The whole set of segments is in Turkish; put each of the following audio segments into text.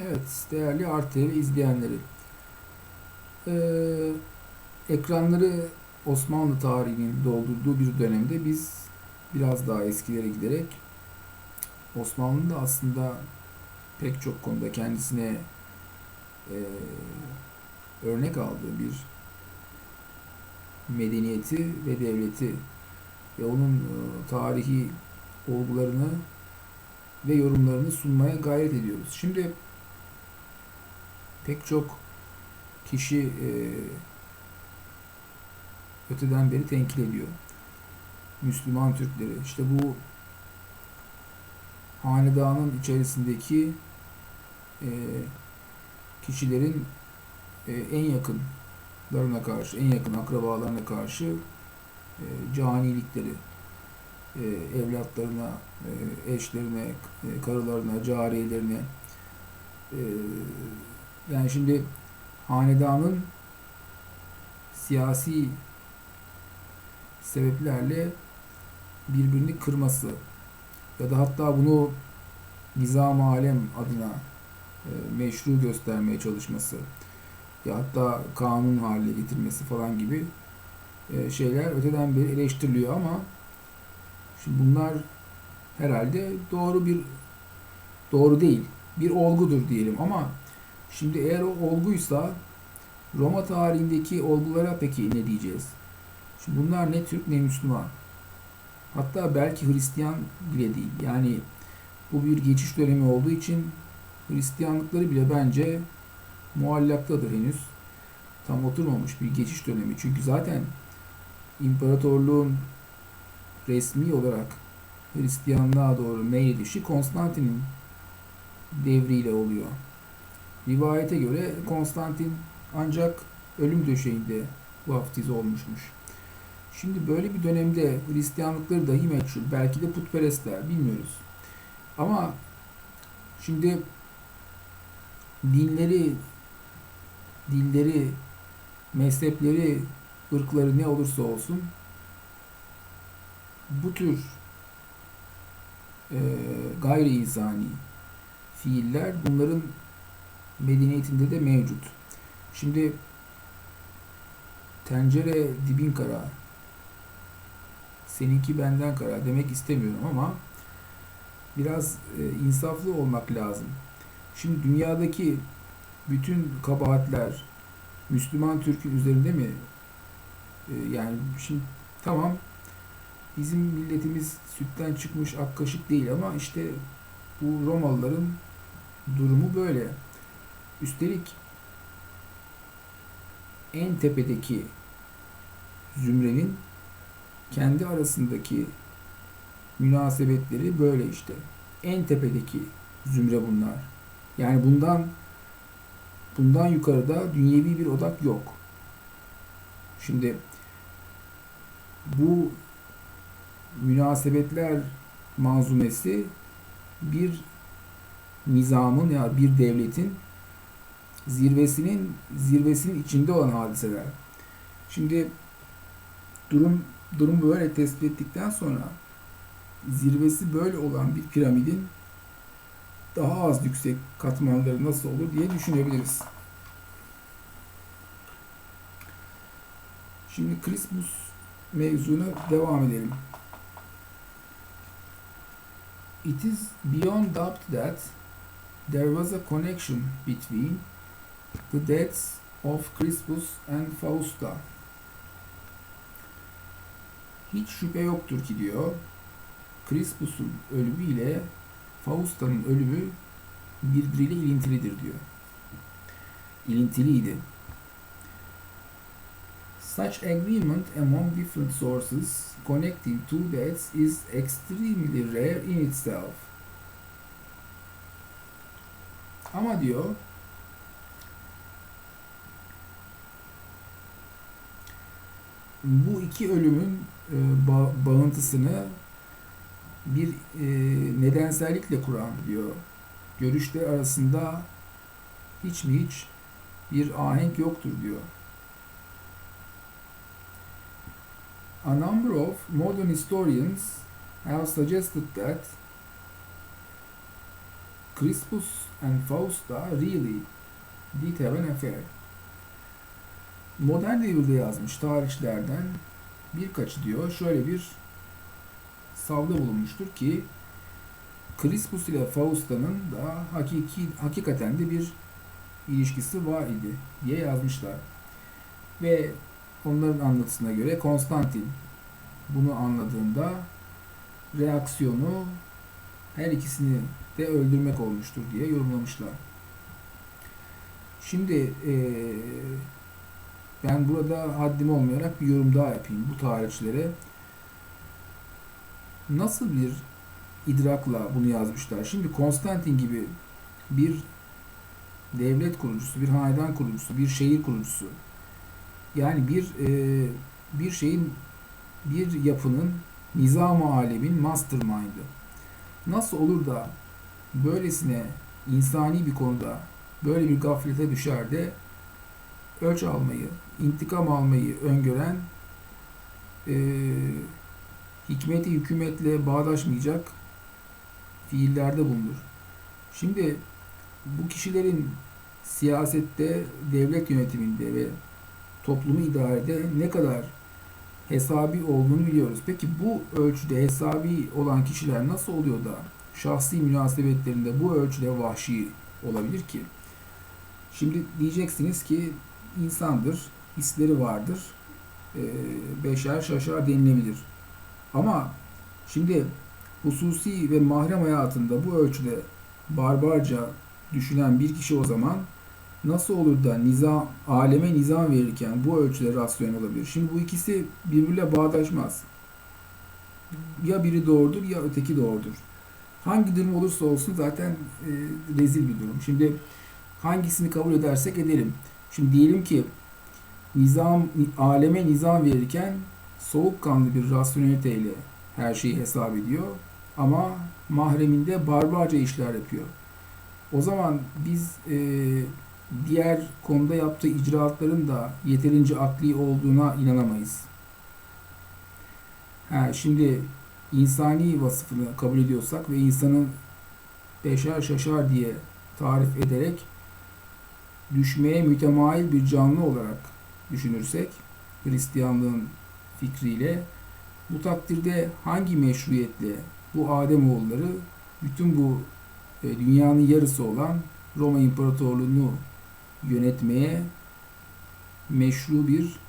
Evet, değerli Arte izleyenleri. Ee, ekranları Osmanlı tarihinin doldurduğu bir dönemde biz biraz daha eskilere giderek Osmanlı'nın da aslında pek çok konuda kendisine e, örnek aldığı bir medeniyeti ve devleti ve onun e, tarihi olgularını ve yorumlarını sunmaya gayret ediyoruz. Şimdi pek çok kişi e, öteden beri tenkil ediyor. Müslüman Türkleri. İşte bu hanedanın içerisindeki e, kişilerin e, en yakınlarına karşı, en yakın akrabalarına karşı e, canilikleri, e, evlatlarına, e, eşlerine, e, karılarına, cariyelerine e, yani şimdi hanedanın siyasi sebeplerle birbirini kırması ya da hatta bunu nizam alem adına e, meşru göstermeye çalışması ya hatta kanun haline getirmesi falan gibi e, şeyler öteden beri eleştiriliyor ama şimdi bunlar herhalde doğru bir doğru değil. Bir olgudur diyelim ama şimdi eğer o olguysa Roma tarihindeki olgulara peki ne diyeceğiz? Şimdi bunlar ne Türk ne Müslüman. Hatta belki Hristiyan bile değil. Yani bu bir geçiş dönemi olduğu için Hristiyanlıkları bile bence muallaktadır henüz. Tam oturmamış bir geçiş dönemi. Çünkü zaten imparatorluğun resmi olarak Hristiyanlığa doğru meyledişi Konstantin'in devriyle oluyor. Rivayete göre Konstantin ancak ölüm döşeğinde vaftiz olmuşmuş. Şimdi böyle bir dönemde Hristiyanlıkları dahi meçhul. Belki de putperestler bilmiyoruz. Ama şimdi dinleri, dilleri, mezhepleri, ırkları ne olursa olsun bu tür e, gayri insani fiiller bunların medeniyetinde de mevcut. Şimdi tencere dibin kara, seninki benden kara demek istemiyorum ama biraz e, insaflı olmak lazım. Şimdi dünyadaki bütün kabahatler Müslüman Türk'ün üzerinde mi? E, yani şimdi tamam bizim milletimiz sütten çıkmış ak kaşık değil ama işte bu Romalıların durumu böyle. Üstelik en tepedeki zümrenin kendi arasındaki münasebetleri böyle işte. En tepedeki zümre bunlar. Yani bundan bundan yukarıda dünyevi bir odak yok. Şimdi bu münasebetler manzumesi bir nizamın ya bir devletin zirvesinin zirvesinin içinde olan hadiseler. Şimdi durum durum böyle tespit ettikten sonra zirvesi böyle olan bir piramidin daha az yüksek katmanları nasıl olur diye düşünebiliriz. Şimdi Christmas mevzuna devam edelim. It is beyond doubt that there was a connection between the deaths of Crispus and Fausta. Hiç şüphe yoktur ki diyor, Crispus'un ölümü ile Fausta'nın ölümü birbiriyle ilintilidir diyor. İlintiliydi. Such agreement among different sources connecting two deaths is extremely rare in itself. Ama diyor bu iki ölümün e, ba bağıntısını bir e, nedensellikle kuran diyor. Görüşler arasında hiç mi hiç bir ahenk yoktur diyor. A number of modern historians have suggested that Crispus and Fausta really did have an affair. Modern devirde yazmış tarihçilerden birkaçı diyor şöyle bir savda bulunmuştur ki Crispus ile Fausta'nın da hakiki hakikaten de bir ilişkisi var idi diye yazmışlar. Ve onların anlatısına göre Konstantin bunu anladığında reaksiyonu her ikisini de öldürmek olmuştur diye yorumlamışlar. Şimdi eee, ben burada haddim olmayarak bir yorum daha yapayım bu tarihçilere. Nasıl bir idrakla bunu yazmışlar? Şimdi Konstantin gibi bir devlet kurucusu, bir hanedan kurucusu, bir şehir kurucusu. Yani bir eee, bir şeyin, bir yapının nizam-ı alemin mastermind'ı. Nasıl olur da böylesine insani bir konuda böyle bir gaflete düşer de ölç almayı, intikam almayı öngören eee hikmeti hükümetle bağdaşmayacak fiillerde bulunur. Şimdi bu kişilerin siyasette, devlet yönetiminde ve toplumu idarede ne kadar hesabi olduğunu biliyoruz. Peki bu ölçüde hesabi olan kişiler nasıl oluyor da şahsi münasebetlerinde bu ölçüde vahşi olabilir ki? Şimdi diyeceksiniz ki insandır, hisleri vardır, eee, beşer şaşar denilebilir. Ama şimdi hususi ve mahrem hayatında bu ölçüde barbarca düşünen bir kişi o zaman nasıl olur da nizam, aleme nizam verirken bu ölçüde rasyonel olabilir? Şimdi bu ikisi birbiriyle bağdaşmaz. Ya biri doğrudur ya öteki doğrudur. Hangi durum olursa olsun zaten e, rezil bir durum. Şimdi hangisini kabul edersek edelim. Şimdi diyelim ki nizam aleme nizam verirken soğukkanlı bir rasyoneliteyle her şeyi hesap ediyor ama mahreminde barbarca işler yapıyor. O zaman biz e, diğer konuda yaptığı icraatların da yeterince akli olduğuna inanamayız. Ha, şimdi insani vasıfını kabul ediyorsak ve insanın beşer şaşar diye tarif ederek düşmeye mütemayil bir canlı olarak düşünürsek Hristiyanlığın fikriyle bu takdirde hangi meşruiyetle bu Ademoğulları bütün bu e, dünyanın yarısı olan Roma İmparatorluğunu yönetmeye meşru bir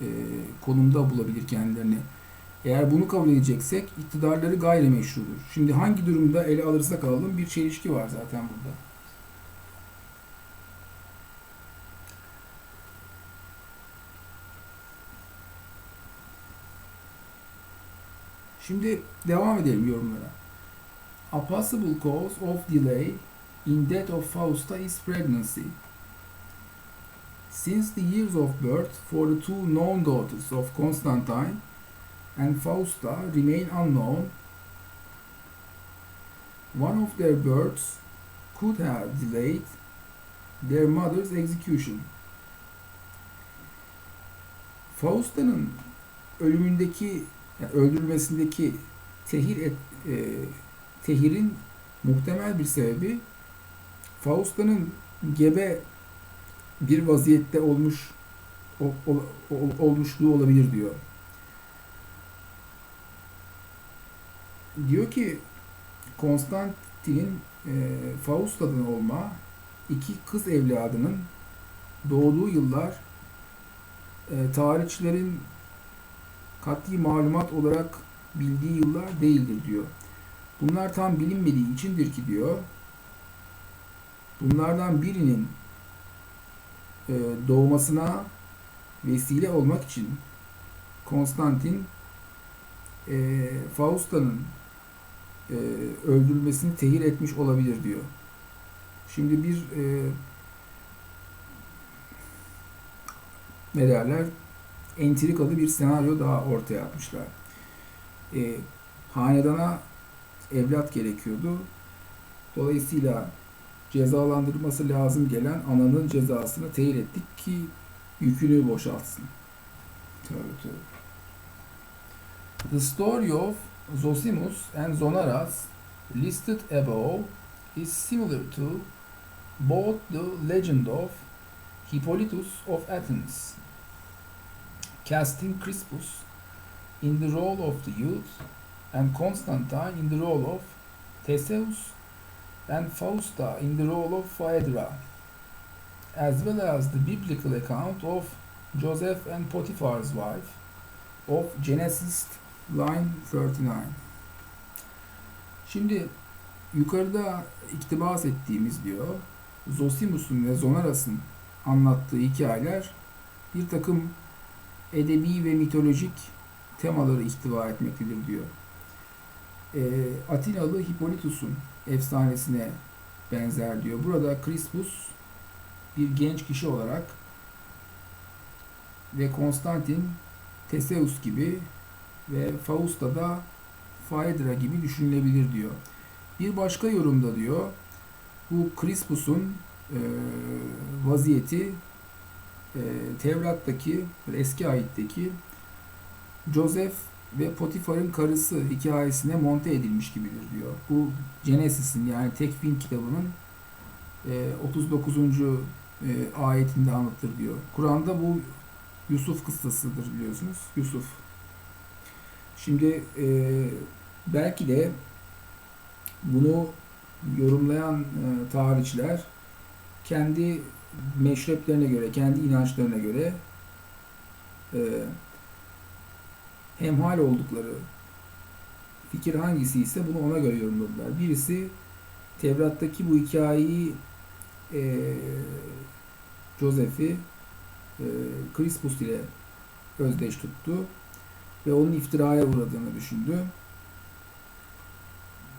e, konumda bulabilir kendilerini. Eğer bunu kabul edeceksek iktidarları gayrimeşrudur. Şimdi hangi durumda ele alırsak alalım bir çelişki var zaten burada. Şimdi devam edelim yorumlara. A possible cause of delay in death of Fausta is pregnancy. Since the years of birth for the two known daughters of Constantine and Fausta remain unknown, one of their births could have delayed their mother's execution. Fausta'nın ölümündeki yani öldürülmesindeki tehir et, e, tehirin muhtemel bir sebebi Fausta'nın gebe bir vaziyette olmuş ol, ol, ol, olmuşluğu olabilir diyor. Diyor ki Konstantin'in e, Fausta'dan olma iki kız evladının doğduğu yıllar e, tarihçilerin katli malumat olarak bildiği yıllar değildir diyor. Bunlar tam bilinmediği içindir ki diyor. Bunlardan birinin e, doğmasına vesile olmak için Konstantin e, Fausta'nın e, öldürülmesini tehir etmiş olabilir diyor. Şimdi bir e, ne derler entrikalı bir senaryo daha ortaya atmışlar. E, hanedana evlat gerekiyordu. Dolayısıyla cezalandırması lazım gelen ananın cezasını tehir ettik ki yükünü boşaltsın. Tövbe tövbe. The story of Zosimus and Zonaras listed above is similar to both the legend of Hippolytus of Athens, casting Crispus in the role of the youth and Constantine in the role of Theseus and Fausta in the role of Phaedra, as well as the biblical account of Joseph and Potiphar's wife of Genesis line 39. Şimdi yukarıda iktibas ettiğimiz diyor Zosimus'un ve Zonaras'ın anlattığı hikayeler bir takım edebi ve mitolojik temaları ihtiva etmektedir diyor. E, Atinalı Hippolytus'un efsanesine benzer diyor. Burada Crispus bir genç kişi olarak ve Konstantin Theseus gibi ve Fausta da Phaedra gibi düşünülebilir diyor. Bir başka yorumda diyor bu Crispus'un e, vaziyeti e, Tevrat'taki eski ayetteki Joseph ve Potifar'ın karısı hikayesine monte edilmiş gibidir diyor. Bu Genesis'in yani Tekvin kitabının e, 39. E, ayetinde anlatır diyor. Kur'an'da bu Yusuf kıssasıdır biliyorsunuz. Yusuf. Şimdi e, belki de bunu yorumlayan e, tarihçiler kendi meşreplerine göre, kendi inançlarına göre e, hemhal oldukları fikir hangisi ise bunu ona göre yorumladılar. Birisi Tevrat'taki bu hikayeyi e, Joseph'i e, Crispus ile özdeş tuttu ve onun iftiraya uğradığını düşündü.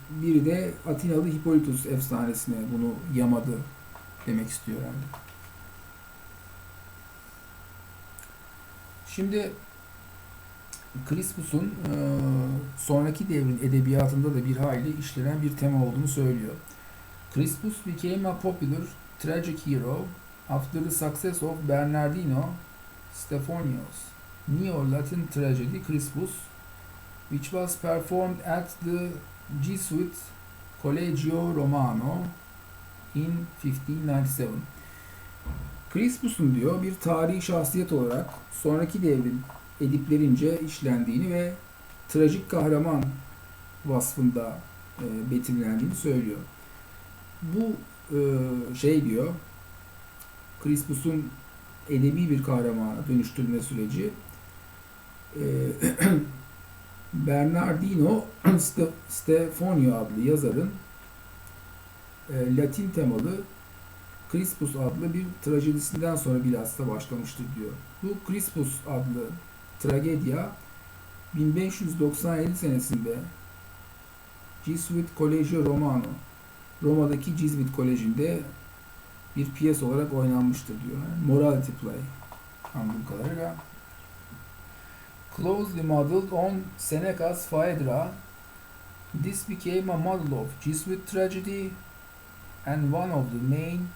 Biri de Atinalı Hippolytus efsanesine bunu yamadı demek istiyor herhalde. Şimdi Crispus'un e, sonraki devrin edebiyatında da bir hayli işlenen bir tema olduğunu söylüyor. Crispus became a popular tragic hero after the success of Bernardino Stephanios' Neo-Latin tragedy Crispus, which was performed at the Jesuit Collegio Romano in 1597. Crispus'un diyor bir tarihi şahsiyet olarak sonraki devrin ediplerince işlendiğini ve trajik kahraman vasfında e, betimlendiğini söylüyor. Bu e, şey diyor Crispus'un edebi bir kahramana dönüştürme süreci e, Bernardino Stefanio adlı yazarın e, Latin temalı Crispus adlı bir trajedisinden sonra bilhassa başlamıştır diyor. Bu Crispus adlı tragedya 1597 senesinde Jesuit Collegio Romano Roma'daki Jesuit Koleji'nde bir piyes olarak oynanmıştır diyor. Yani morality play anladığım kadarıyla. Closely modeled on Seneca's Phaedra, this became a model of Jesuit tragedy and one of the main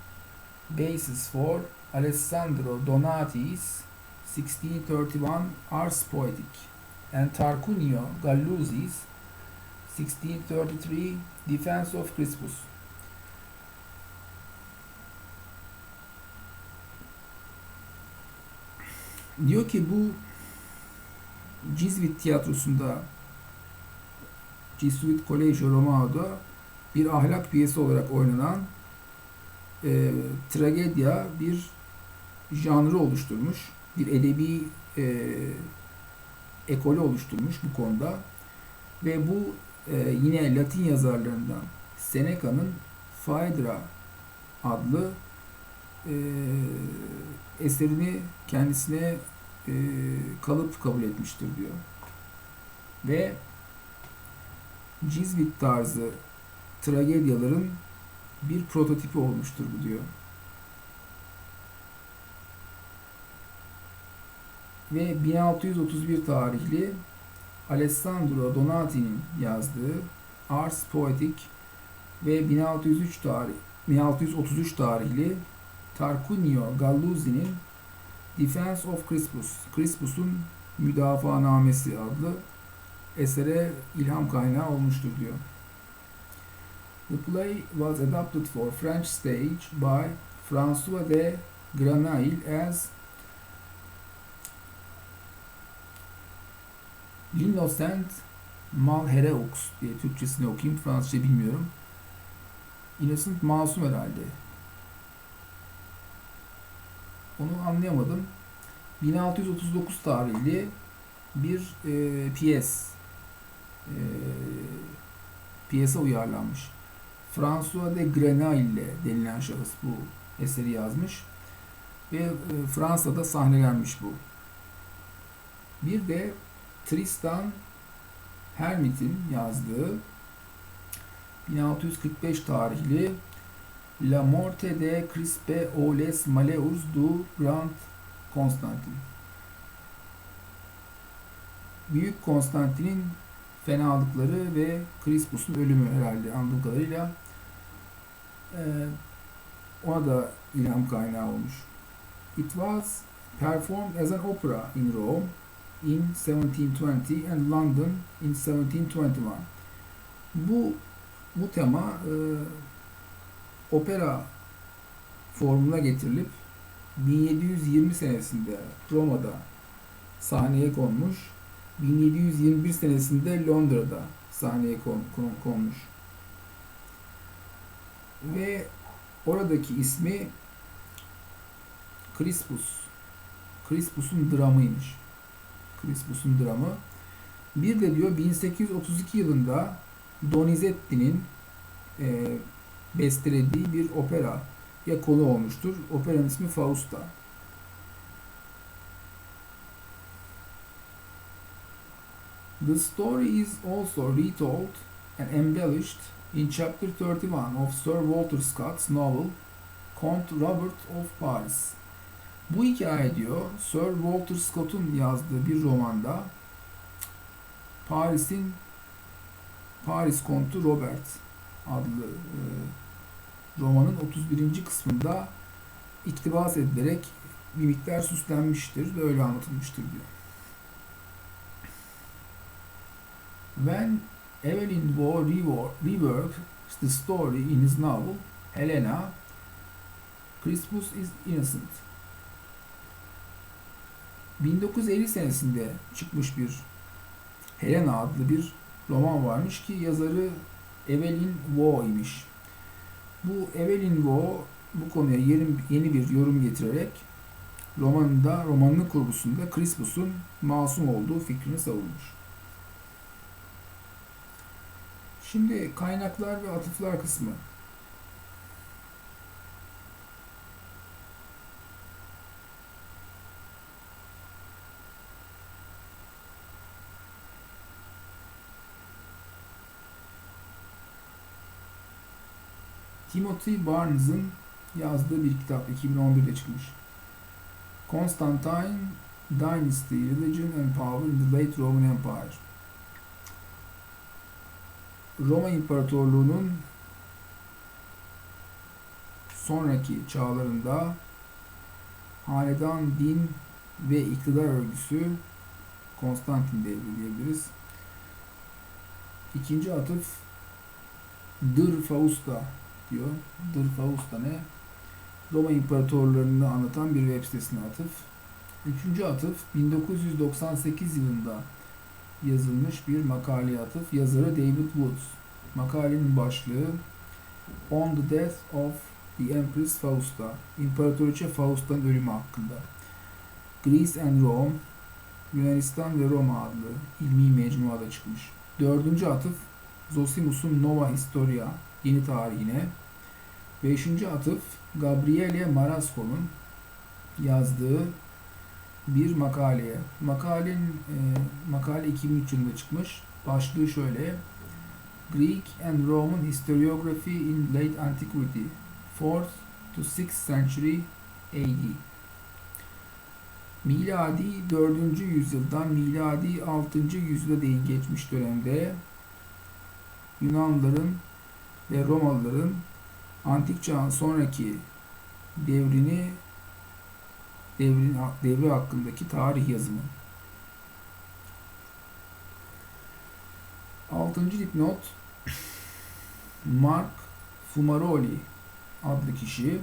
basis for Alessandro Donati's 1631 Ars Poetic and Tarquinio Galluzi's 1633 Defense of Crispus. Diyor ki bu Cizvit tiyatrosunda Jesuit Collegio Romano'da bir ahlak piyesi olarak oynanan e, tragedya bir janrı oluşturmuş. Bir edebi e, ekolü oluşturmuş bu konuda. Ve bu e, yine Latin yazarlarından Seneca'nın Phaedra adlı e, eserini kendisine e, kalıp kabul etmiştir diyor. Ve Cizvit tarzı tragedyaların bir prototipi olmuştur bu diyor. Ve 1631 tarihli Alessandro Donati'nin yazdığı Ars Poetic ve 1603 tarih 1633 tarihli Tarquinio Galluzzi'nin Defense of Crispus, Crispus'un Müdafaanamesi adlı esere ilham kaynağı olmuştur diyor. The play was adapted for French stage by François de Granaille as L'Innocent Malhereux diye Türkçesini okuyayım. Fransızca bilmiyorum. Innocent masum herhalde. Onu anlayamadım. 1639 tarihli bir e, piyes e, piyese uyarlanmış. François de Grenaille denilen şahıs bu eseri yazmış ve e, Fransa'da sahnelenmiş bu. Bir de Tristan Hermit'in yazdığı 1645 tarihli La Morte de Crispe aux les du Grand Constantin. Büyük Konstantin'in fenalıkları ve Crispus'un ölümü herhalde anladığım kadarıyla ee, ona da ilham kaynağı olmuş. It was performed as an opera in Rome in 1720 and London in 1721. Bu bu tema e, opera formuna getirilip 1720 senesinde Roma'da sahneye konmuş. 1721 senesinde Londra'da sahneye kon, kon, konmuş. Ve oradaki ismi Crispus. Crispus'un dramıymış. Crispus'un dramı. Bir de diyor 1832 yılında Donizetti'nin e, bestelediği bir opera ya konu olmuştur. Operanın ismi Fausta. The story is also retold and embellished in chapter 31 of Sir Walter Scott's novel Count Robert of Paris. Bu hikaye diyor Sir Walter Scott'un yazdığı bir romanda Paris'in Paris Kontu Robert adlı e, romanın 31. kısmında iktibas edilerek bir miktar süslenmiştir ve öyle anlatılmıştır diyor. When Evelyn Waugh reworked the story in his novel Helena, Crispus is Innocent. 1950 senesinde çıkmış bir Helena adlı bir roman varmış ki yazarı Evelyn Waugh imiş. Bu Evelyn Waugh bu konuya yeni bir yorum getirerek romanında, romanının kurgusunda Crispus'un masum olduğu fikrini savunmuş. Şimdi kaynaklar ve atıflar kısmı. Timothy Barnes'ın yazdığı bir kitap 2011'de çıkmış. Constantine Dynasty, Religion and Power in the Late Roman Empire. Roma İmparatorluğu'nun sonraki çağlarında hanedan, din ve iktidar örgüsü Konstantin devri diyebiliriz. İkinci atıf Dır Fausta diyor. Dır Fausta ne? Roma İmparatorlarını anlatan bir web sitesine atıf. Üçüncü atıf 1998 yılında yazılmış bir makale atıf. Yazarı David Woods. Makalenin başlığı On the Death of the Empress Fausta. İmparatoriçe Fausta'nın ölümü hakkında. Greece and Rome Yunanistan ve Roma adlı ilmi mecmuada çıkmış. Dördüncü atıf Zosimus'un Nova Historia yeni tarihine. Beşinci atıf Gabriele Marasco'nun yazdığı bir makaleye. Makalenin e, makale 2003 yılında çıkmış. Başlığı şöyle. Greek and Roman Historiography in Late Antiquity 4th to 6th Century AD. Miladi 4. yüzyıldan miladi 6. yüzyıla değin geçmiş dönemde Yunanlıların ve Romalıların antik çağın sonraki devrini devrin, devri hakkındaki tarih yazımı. Altıncı dipnot Mark Fumaroli adlı kişi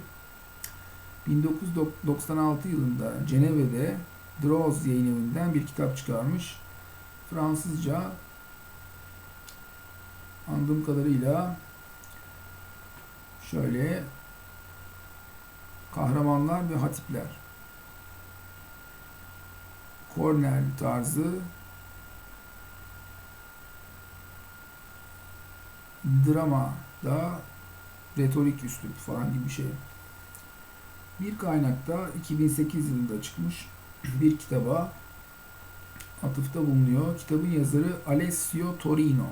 1996 yılında Cenevre'de Droz yayın evinden bir kitap çıkarmış. Fransızca anladığım kadarıyla şöyle kahramanlar ve hatipler Cornell tarzı drama da retorik üslup falan gibi bir şey. Bir kaynakta 2008 yılında çıkmış bir kitaba atıfta bulunuyor. Kitabın yazarı Alessio Torino.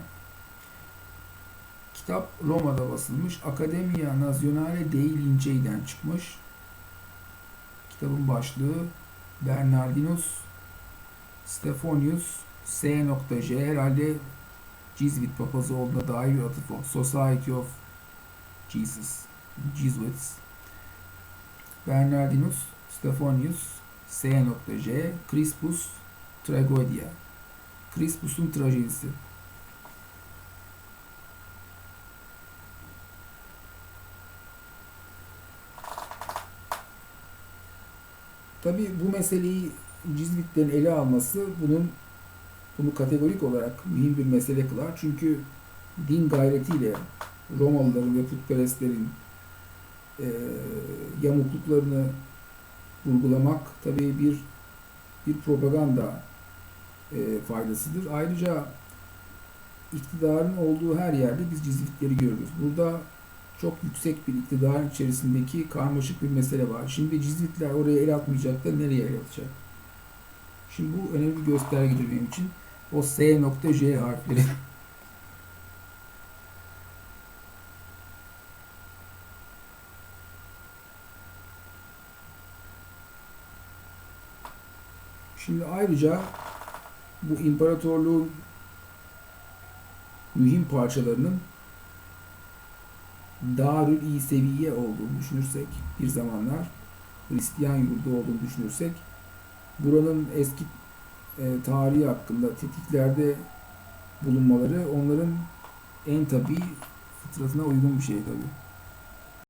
Kitap Roma'da basılmış. Accademia Nazionale dei Lincei'den çıkmış. Kitabın başlığı Bernardinus Stephanius S.J. herhalde Jesuit papazı olduğuna dair bir atıf o. Society of Jesus. Jesuits. Bernardinus Stephanius S.J. Crispus Tragodia. Crispus'un trajedisi. Tabi bu meseleyi Cizvitlerin ele alması bunun bunu kategorik olarak mühim bir mesele kılar. Çünkü din gayretiyle Romalıların ve putperestlerin e, yamukluklarını vurgulamak tabii bir bir propaganda e, faydasıdır. Ayrıca iktidarın olduğu her yerde biz cizvitleri görürüz. Burada çok yüksek bir iktidar içerisindeki karmaşık bir mesele var. Şimdi cizvitler oraya el atmayacak da nereye el atacak? Şimdi bu önemli bir göstergedir benim için. O S nokta J harfleri. Şimdi ayrıca bu imparatorluğun mühim parçalarının Darül İseviye olduğunu düşünürsek bir zamanlar Hristiyan yurdu olduğunu düşünürsek buranın eski e, tarihi hakkında tetiklerde bulunmaları onların en tabi fıtratına uygun bir şey tabi.